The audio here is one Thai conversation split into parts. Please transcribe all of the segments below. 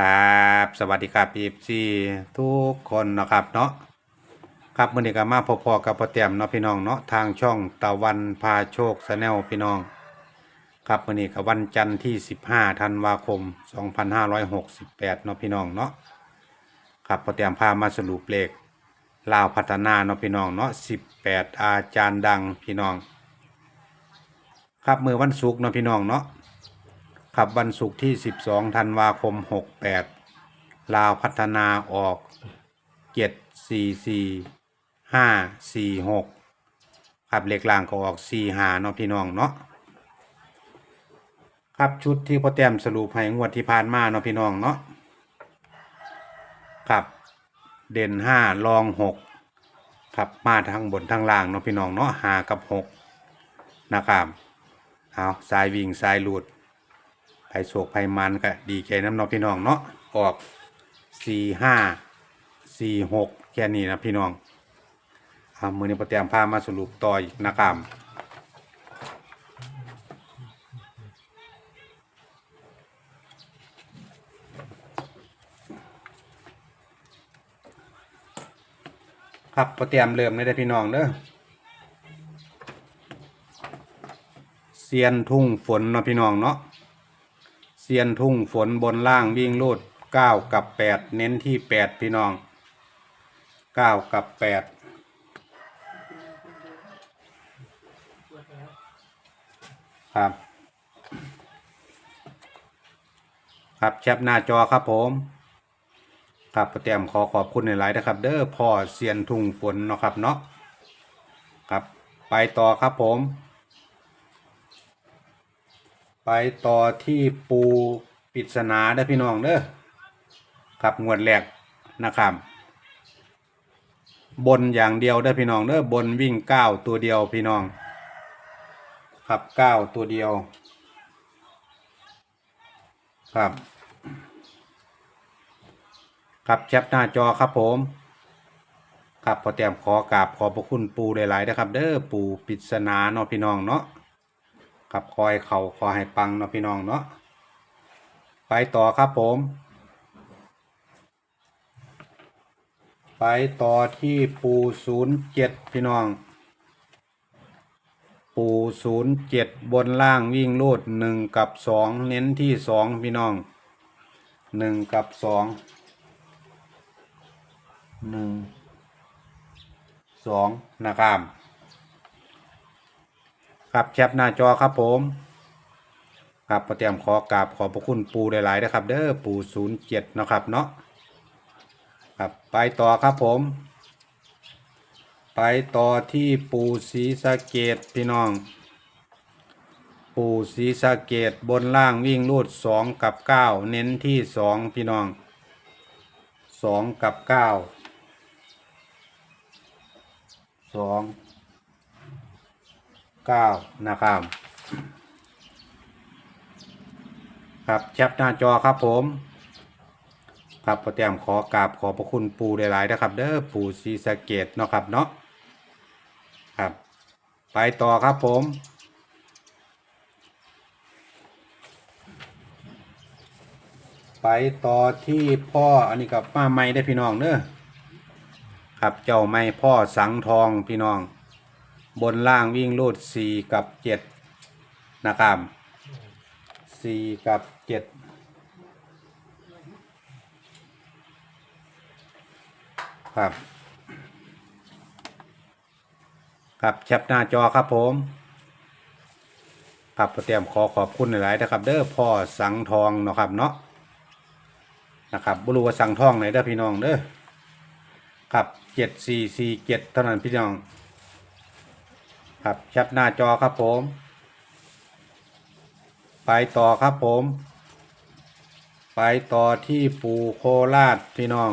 ครับสวัสดีครับพีซีทุกคนนะครับเนาะครับมื่อนี้ก็มาพอๆกับพ่อเตรียมเนาะพี่น้องเนาะทางช่องตะวันพาโชคแนลพี่น้อง ครับมื่อนี้ก็วันจันทร์ที่ 15ธันวาคม 2568เนาะพี่น้องเนาะครับพ่อเตรียมพามาสรุปเลขลาวพัฒนาเนาะพี่น้องเนาะ18 อาจารย์ดังพี่น้อง ครับมือวันศุกร์เนาะพี่น้องเนาะ ครับวันศุกร์ที่ 12ธันวาคม 68 ลาวพัฒนาออก 744 546ครับเหลขล่างก็ออก45เนาะพี่น้องเนาะครับชุดที่พ่อแต้มสรุปให้งวดที่ผ่านมาเนาะพี่น้องเนาะครับเด่น5รอง6ครับมาทั้งบนทั้งล่างเนาะพี่น้องเนาะหากับ6นะครับเอาสายวิ่งสายหลุด ไผโศกไผมันก็ดีใจน้ำนองพี่น้องเนาะออกสี่ห้าสี่หกแค่นี้นะพี่น้องอามือนี้ประเตรียมพามาสรุปต่ออีกนะครับครับประเตรียมเริ่มเลยได้พี่น้องเด้อเซียนทุ่งฝนเนาะพี่น้องเนาะ เซียนทุ่งฝนบนล่างวิ่งลูดเก้ากับแปดเน้นที่แปดพี่น้องเก้ากับแปดครับ ครับแคปหน้าจอครับผมครับประเตรียมขอขอบคุณในหลายๆนะครับ เด้อพ่อเซียนทุ่งฝนเนาะครับเนาะครับ ไปต่อครับผม ไปต่อที่ปูปริศนาเด้พี่น้องเด้อครับงวดแรกนะครับ บนอย่างเดียวเด้พี่น้องเด้อบนวิ่งเก้าตัวเดียวพี่น้องครับเก้าตัวเดียว ครับ ครับแคปหน้าจอครับผมครับพอเตรียมขอกราบขอบพระคุณปูหลายๆนะครับ เด้อปูปริศนาเนาะพี่น้องเนาะ ครับคอยเขาคอยให้ปังเนาะพี่น้องเนาะไปต่อครับผม ไปต่อที่ปูศูนย์เจ็ดพี่น้อง ปูศูนย์เจ็ดบนล่างวิ่งลูดหนึ่งกับสองเน้นที่สองพี่น้องหนึ่งกับสองหนึ่งสองนะครับ ครับแคปหน้าจอครับผมครับประเตรียมขอกราบขอบพระคุณปูหลายๆนะครับ เด้อปูศูนย์เจ็ดนะครับเนาะครับไปต่อครับผม ไปต่อที่ปูศรีสะเกดพี่น้อง ปูศรีสะเกดบนล่างวิ่งรูดสองกับเก้าเน้นที่สองพี่น้องสองกับเก้าสอง เก้านะครับ ครับแคปหน้าจอครับผมครับพอเตรียมขอกราบขอพระคุณปูหลายๆนะครับ เด้อปูซีสะเกตเนาะครับเนาะครับ ไปต่อครับผม ไปต่อที่พ่ออันนี้กับป้าไม้ได้พี่น้องเด้อครับเจ้าไม้พ่อสังทองพี่น้อง บนล่างวิ่งรูดสี่กับเจ็ดนะครับสี่กับเจ็ดครับ ครับแคปหน้าจอครับผม ครับเตรียมขอขอบคุณหลายๆนะครับ เด้อพ่อสังทองเนาะครับเนาะนะครับบรูว่าสังทองไหนเด้อพี่น้องเด้อครับเจ็ดสี่สี่เจ็ดเท่านั้นพี่น้อง ครับแคปหน้าจอครับผม ไปต่อครับผม ไปต่อที่ปูโคราชพี่น้อง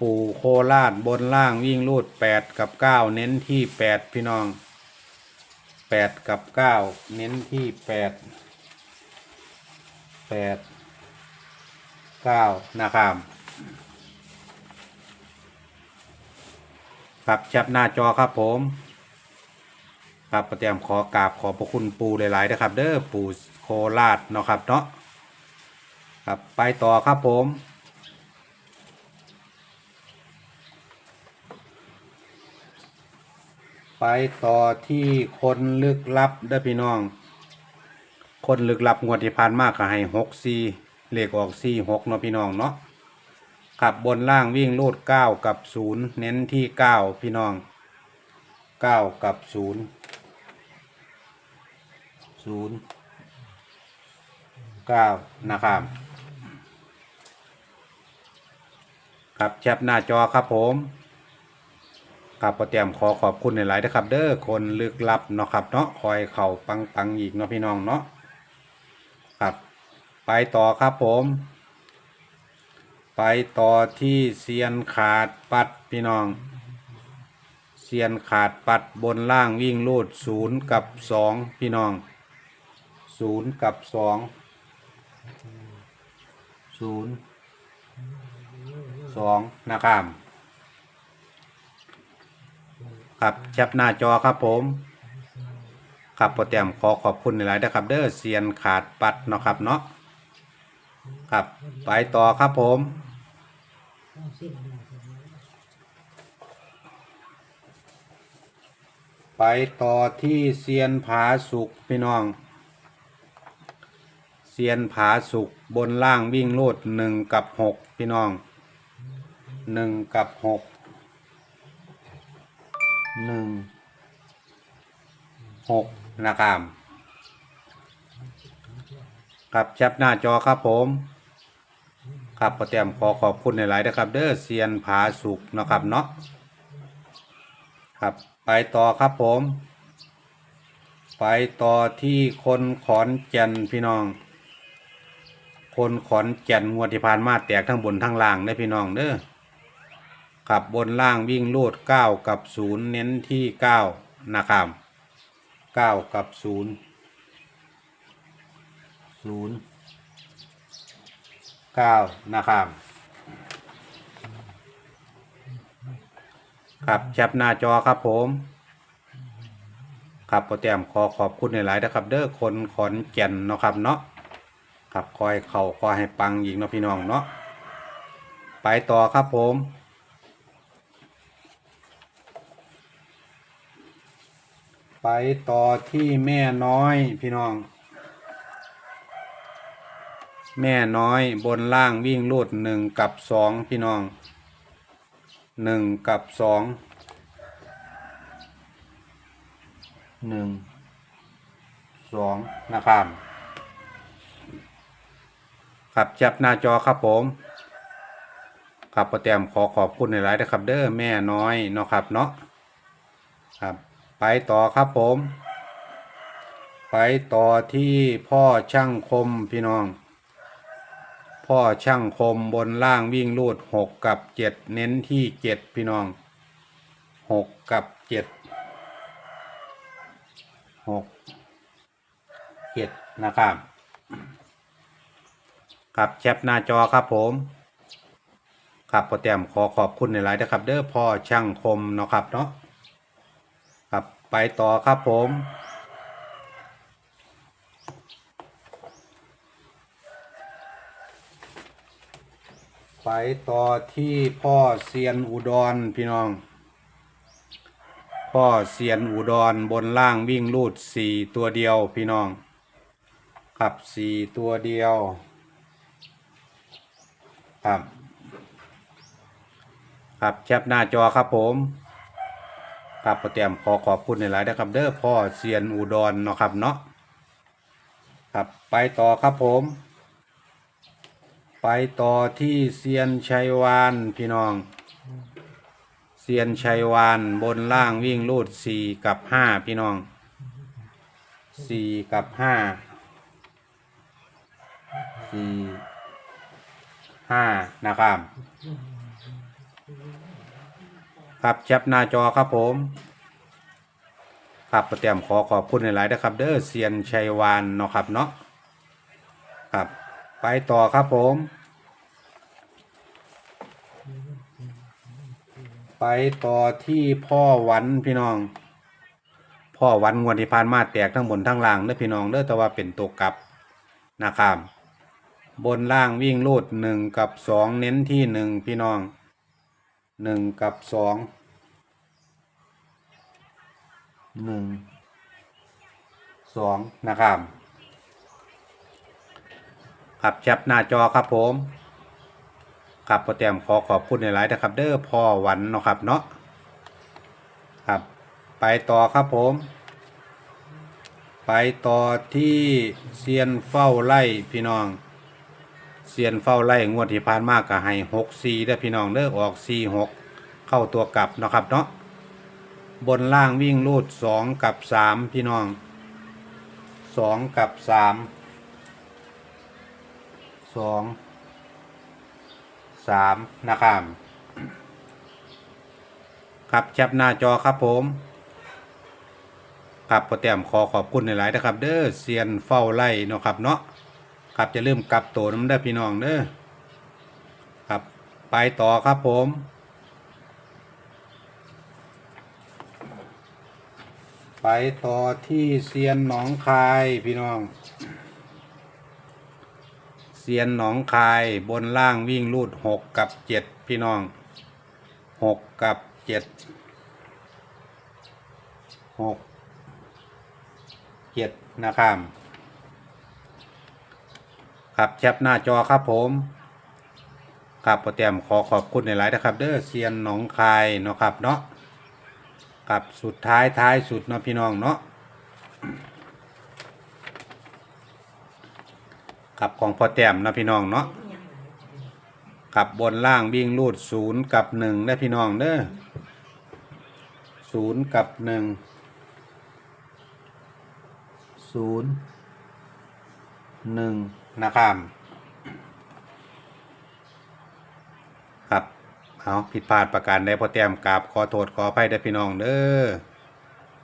ปูโคราชบนล่างวิ่งรูดแปดกับเก้าเน้นที่แปดพี่น้องแปดกับเก้าเน้นที่แปดแปดเก้านะครับครับแคปหน้าจอครับผม ครับประเตรียมขอกราบขอบพระคุณปูหลายๆนะครับ เด้อปูโคราชเนาะครับเนาะครับไปต่อครับผมไปต่อที่คนลึกลับเด้อพี่น้อง คนลึกลับงวดที่ผ่านมากก็ให้หกสี่เลขออกสี่หกเนาะพี่น้องเนาะขับบนล่างวิ่งรูดเก้ากับศูนย์เน้นที่เก้าพี่น้องเก้ากับศูนย์ ศูนย์เก้านะครับ ครับแคปหน้าจอครับผมครับประเตรียมขอขอบคุณในหลายๆนะครับ เด้อคนลึกลับเนาะครับเนาะคอยเข่าปังปังๆอีกเนาะพี่น้องเนาะครับ ไปต่อครับผม ไปต่อที่เซียนขาดปัดพี่น้องเซียนขาดปัดบนล่างวิ่งลูดศูนย์กับสองพี่น้อง ศูนย์กับสองศูนย์สองนะครับครับแคปหน้าจอครับผมครับโปรแกรมขอขอบคุณในหลายๆนะครับ เด้อเซียนขาดปัดเนาะครับเนาะครับไปต่อครับผมไปต่อที่เซียนผาสุกพี่น้อง เซียนผาสุกบนล่างวิ่งโลดหนึ่งกับหกพี่น้องหนึ่งกับหกหนึ่งหกนะครับครับแคปหน้าจอครับผมครับประเตรียมขอขอบคุณในหลายๆนะครับ เด้อเซียนผาสุกนะครับเนาะครับไปต่อครับผม ไปต่อที่คนขอนแก่นพี่น้อง คนขอนแก่นงวดที่ผ่านมาแตกทั้งบนทั้งล่างได้พี่น้องเด้อขับบนล่างวิ่งลูดเก้ากับศูนย์เน้นที่เก้านะครับเก้ากับศูนย์ศูนย์เก้านะครับครับแคปหน้าจอครับผมครับโปรแกรมขอขอบคุณในหลายๆนะครับ เด้อคนขอนแก่นเนาะครับเนาะ ครับคอยเข่าคอยให้ปังอีกเนาะพี่น้องเนาะไปต่อครับผมไปต่อที่แม่น้อยพี่น้อง แม่น้อยบนล่างวิ่งลูดหนึ่งกับสองพี่น้องหนึ่งกับสองหนึ่งสองนะครับ ครับจับหน้าจอครับผมครับปรแกรมขอขอบคุณในหลายๆนะครับ เด้อแม่น้อยเนาะครับเนาะครับ ไปต่อครับผม ไปต่อที่พ่อช่างคมพี่น้อง พ่อช่างคมบนล่างวิ่งลูดหกกับเจ็ดเน้นที่เจ็ดพี่น้องหกกับเจ็ดหกเจ็ดนะครับ ครับแคปหน้าจอครับผมครับโปรแกรมขอขอบคุณในหลายนะครับ เด้อพ่อช่างคมเนาะครับเนาะครับไปต่อครับผมไปต่อที่พ่อเซียนอุดรพี่น้อง พ่อเซียนอุดรบนล่างวิ่งลูดสี่ตัวเดียวพี่น้องครับสี่ตัวเดียว ครับ ครับแคปหน้าจอครับผมครับโปรแกรมขอขอบคุณในหลายนะครับ เด้อพ่อเซียนอุดรเนาะครับเนาะครับไปต่อครับผม ไปต่อที่เซียนชัยวานพี่น้องเซียนชัยวานบนล่างวิ่งลูดสี่กับห้าพี่น้องสี่กับห้าสี่ ห้านะครับ ครับแคปหน้าจอครับผมครับปรแกรมขอขอบคุณในหลายๆนะครับ เด้อเซียนชัยวานเนาะครับเนาะครับ ไปต่อครับผม ไปต่อที่พ่อวันพี่น้อง พ่อวันงวดที่ผ่านมาแตกทั้งบนทั้งล่างเด้อพี่น้องเด้อแต่ว่าเป็นตัวกลับนะครับ บนล่างวิ่งรูดหนึ่งกับสองเน้นที่หนึ่งพี่น้องหนึ่งกับสองหนึ่งสองนะครับครับแคปหน้าจอครับผมครับโปรแตมขอขอบคุณในหลายนะครับ เด้อพ่อหวันเนาะครับเนาะครับไปต่อครับผม ไปต่อที่เซียนเฝ้าไล่พี่น้อง เซียนเฝ้าไล่งวดที่ผ่านมากก็ให้หกสี่ได้อพี่น้องเด้อออกสี่หกเข้าตัวกลับเนาะครับเนาะบนล่างวิ่งรูดสองกับสามพี่น้องสองกับสามสองสามนะครับครับแคปหน้าจอครับผมครับโปรแตมขอขอบคุณในหลายๆนะครับ เด้อเซียนเฝ้าไล่เนาะครับเนาะ ครับจะเริ่มกลับตัวน้ำได้พี่น้องเด้อครับไปต่อครับผมไปต่อที่เซียนหนองคายพี่น้อง เซียนหนองคายบนล่างวิ่งรูดหกกับเจ็ดพี่น้องหกกับเจ็ดหกเจ็ดนะครับ ครับแคปหน้าจอครับผมครับโปรแตมขอขอบคุณในหลายๆนะครับ เด้อเซียนหนองคายเนาะครับเนาะครับสุดท้ายท้ายสุดเนาะพี่น้องเนาะครับของพอแต้มเนาะพี่น้องเนาะกับบนล่างวิ่งรูดศูนย์กับหนึ่งได้พี่น้องเด้อศูนย์กับหนึ่งศูนย์หนึ่ง นะครับครับเอาผิดพลาดประการใดพอแต้มกราบขอโทษขออภัยได้พี่น้องเด้อ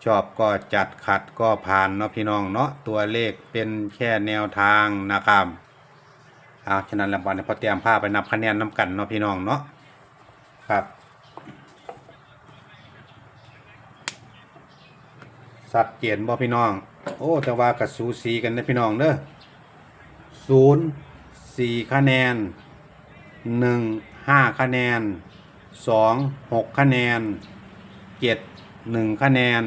ชอบก็จัดขัดก็ผ่านเนาะพี่น้องเนาะตัวเลขเป็นแค่แนวทางนะครับเอาฉะนั้นแล้ววันนี้พอแต้มพาไปนับคะแนนน้ำกันเนาะพี่น้องเนาะครับสัดเจนบ่พี่น้อง โอ้แต่ว่ากับสูสีกันนะพี่น้องเด้อ ศูนย์สี่คะแนนหนึ่งห้าคะแนนสองหกคะแนนเจ็ดหนึ่งคะแนน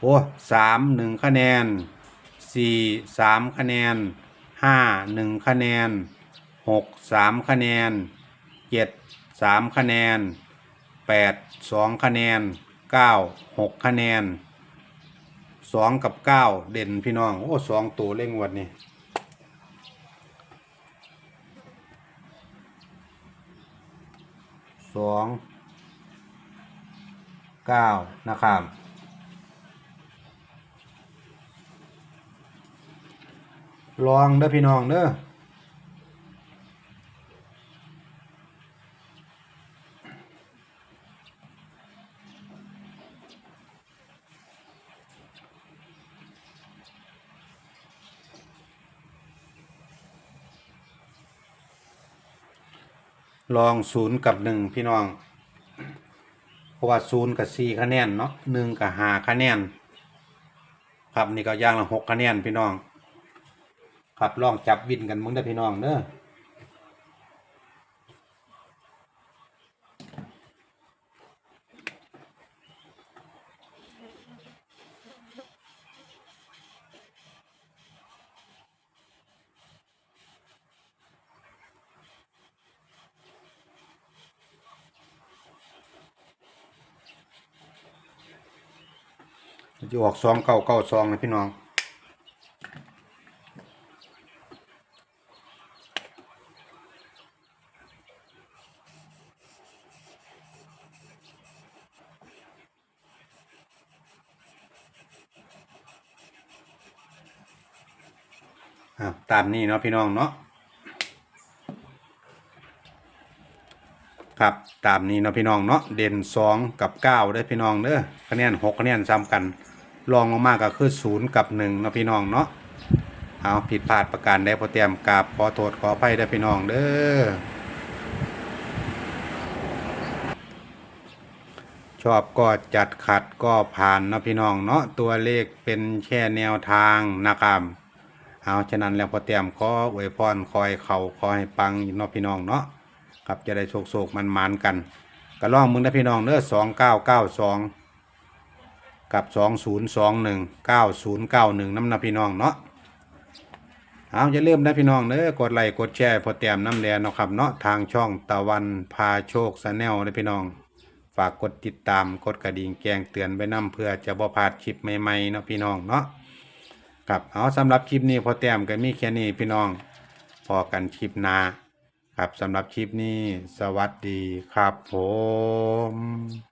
โอ้สามหนึ่งคะแนนสี่สามคะแนนห้าหนึ่งคะแนนหกสามคะแนนเจ็ดสามคะแนนแปดสองคะแนนเก้าหกคะแนนสองกับเก้าเด่นพี่น้อง โอ้สองตัวเร่งวันนี้ สองเก้านะครับลองเด้อพี่น้องเด้อ ลองศูนย์กับหนึ่งพี่น้อง เพราะว่าศูนย์กับสี่คะแนนเนาะหนึ่งกับห้าคะแนน ครับนี่ก็ย่างละหกคะแนนพี่น้อง ครับลองจับวินกันมึงได้พี่น้องเด้อ จะออกซองเก้าเก้าซองนะพี่น้องตามนี้เนาะพี่น้องเนาะครับตามนี้เนาะพี่น้องเนาะเด่นสองกับเก้าได้พี่น้องเด้อคะแนนหกคะแนนซ้ำกัน รองลงมาก็คือศูนย์กับหนึ่งเนาะพี่น้องเนาะเอาผิดพลาดประการใดพอเตรียมกราบขอโทษขออภัยได้พี่น้องเด้อชอบก็จัดขัดก็ผ่านเนาะพี่น้องเนาะตัวเลขเป็นแค่แนวทางนะครับเอาฉะนั้นแล้วพอเตรียมขออวยพรคอยเขาขอให้ปังเนาะพี่น้องเนาะครับจะได้โศกโศกมันมานกันก็ลองมึงนะพี่น้องเด้อสองเก้าเก้าสอง กับสองศูนย์สองหนึ่งเก้าศูนย์เก้าหนึ่งน้ำนะพี่น้องเนาะเอาอย่าลืมนะพี่น้องเด้อกดไลค์กดแชร์พอเตรียมน้ำแดงเนาะครับเนาะทางช่องตะวันพาโชคสแนลนะพี่น้อง ฝากกดติดตามกดกระดิ่งแจ้งเตือนไว้นํเพื่อจะบ่พลาดคลิปใหม่ๆเนาะพี่น้องเนาะครับเอาสำหรับคลิปนี้พอแต้มก็มีแค่นี้พี่น้องพอกันคลิปหน้าครับสำหรับคลิปนี้สวัสดีครับผม